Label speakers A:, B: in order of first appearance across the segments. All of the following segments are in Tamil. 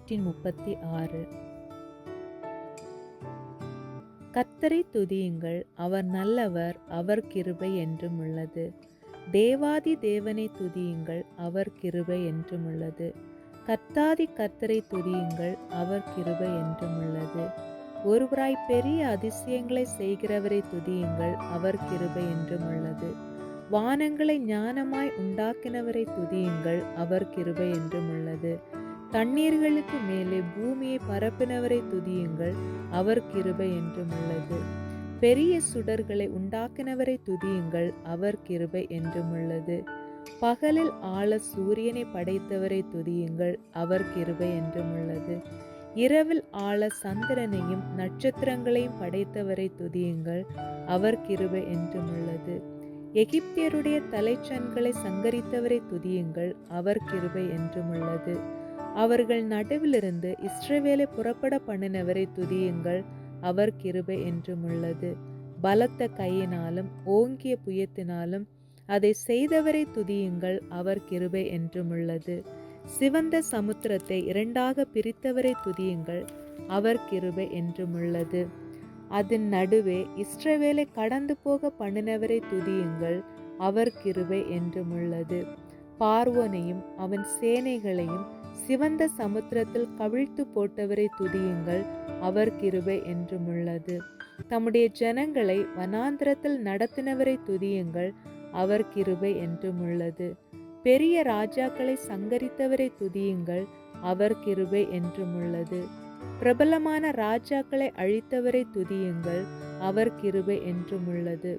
A: நூற்றி முப்பத்தி ஆறு கத்தரை துதியுங்கள் அவர் நல்லவர் அவர் கிருபை என்றும் உள்ளது. தேவாதி தேவனை துதியுங்கள் அவர் கிருபை என்றும் உள்ளது. கத்தாதி கத்தரை துதியுங்கள் அவர் கிருபை என்றும் உள்ளது. ஒருவராய் பெரிய அதிசயங்களை செய்கிறவரை துதியுங்கள் அவர் கிருபை என்றும் உள்ளது. வானங்களை ஞானமாய் உண்டாக்கினவரை துதியுங்கள் அவர் கிருபை என்றும் உள்ளது. தண்ணீர்களுக்கு மேலே பூமியை பரப்பினவரை துதியுங்கள் அவர் கிருபை என்றும் உள்ளது. பெரிய சுடர்களை உண்டாக்கினவரை துதியுங்கள் அவர் கிருபை என்றும் உள்ளது. பகலில் ஆள சூரியனை படைத்தவரை துதியுங்கள் அவர் கிருபை என்றும் உள்ளது. இரவில் ஆள சந்திரனையும் நட்சத்திரங்களையும் படைத்தவரை துதியுங்கள் அவர் கிருபை என்றும் உள்ளது. எகிப்தியருடைய தலைச்சன்களை சங்கரித்தவரை துதியுங்கள் அவர் கிருபை என்றும் உள்ளது. அவர்கள் நடுவிலிருந்து இஸ்ரவேலை புறப்பட பண்ணினவரை துதியுங்கள் அவர் கிருபை என்றும் உள்ளது. பலத்த கையினாலும் ஓங்கிய புயத்தினாலும் அதை செய்தவரை துதியுங்கள் அவர் கிருபை என்றும் உள்ளது. சிவந்த சமுத்திரத்தை இரண்டாக பிரித்தவரை துதியுங்கள் அவர் கிருபை என்றும் உள்ளது. அதன் நடுவே இஸ்ரவேலை கடந்து போக பண்ணினவரை துதியுங்கள் அவர் கிருபை என்றும் உள்ளது. பார்வோனையும் அவன் சேனைகளையும் சிவந்த சமுத்திரத்தில் கவிழ்த்து போட்டவரை துதியுங்கள் அவர் கிருபை என்றும் உள்ளது தம்முடைய ஜனங்களை வனாந்திரத்தில் நடத்தினவரை துதியுங்கள் அவர் கிருபை என்றும் உள்ளது பெரிய ராஜாக்களை சங்கரித்தவரை துதியுங்கள் அவர் கிருபை என்றும் உள்ளது பிரபலமான ராஜாக்களை அழித்தவரை துதியுங்கள் அவர் கிருபை என்றும் உள்ளது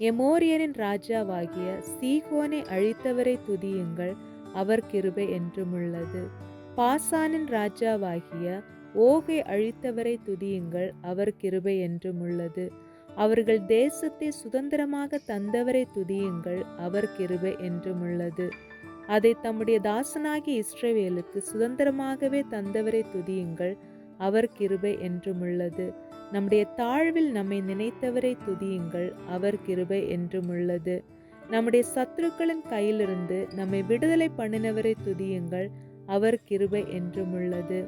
A: எமோரியனின் ராஜாவாகிய சீகோனை அழித்தவரை துதியுங்கள் அவர் கிருபை என்றுமுள்ளது. பாசானின் ராஜாவாகிய ஓகை அழித்தவரை துதியுங்கள் அவர் கிருபை என்றும் உள்ளது அவர்கள் தேசத்தை சுதந்திரமாக தந்தவரை துதியுங்கள் அவர் கிருபை என்றுமுள்ளது. அதை தம்முடைய தாசனாகி இஸ்ரவேலுக்கு சுதந்திரமாகவே தந்தவரை துதியுங்கள் அவர் கிருபை என்றுமுள்ளது. நம்முடைய தாழ்வில் நம்மை நினைத்தவரை துதியுங்கள் அவர் கிருபை என்றும் உள்ளது நம்முடைய சத்துருக்களின் கையிலிருந்து நம்மை விடுதலை பண்ணினவரை துதியுங்கள். அவர் கிருபை என்றும் உள்ளது.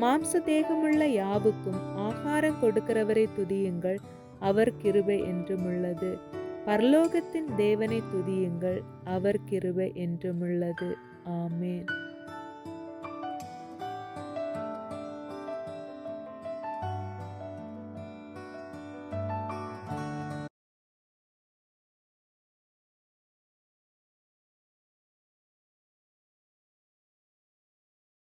A: மாம்ச தேகமுள்ள யாவுக்கும் ஆகாரம் கொடுக்கிறவரை துதியுங்கள். அவர் கிருபை என்றும் உள்ளது. பரலோகத்தின் தேவனை துதியுங்கள். அவர் கிருபை என்றும் உள்ளது. ஆமேன்.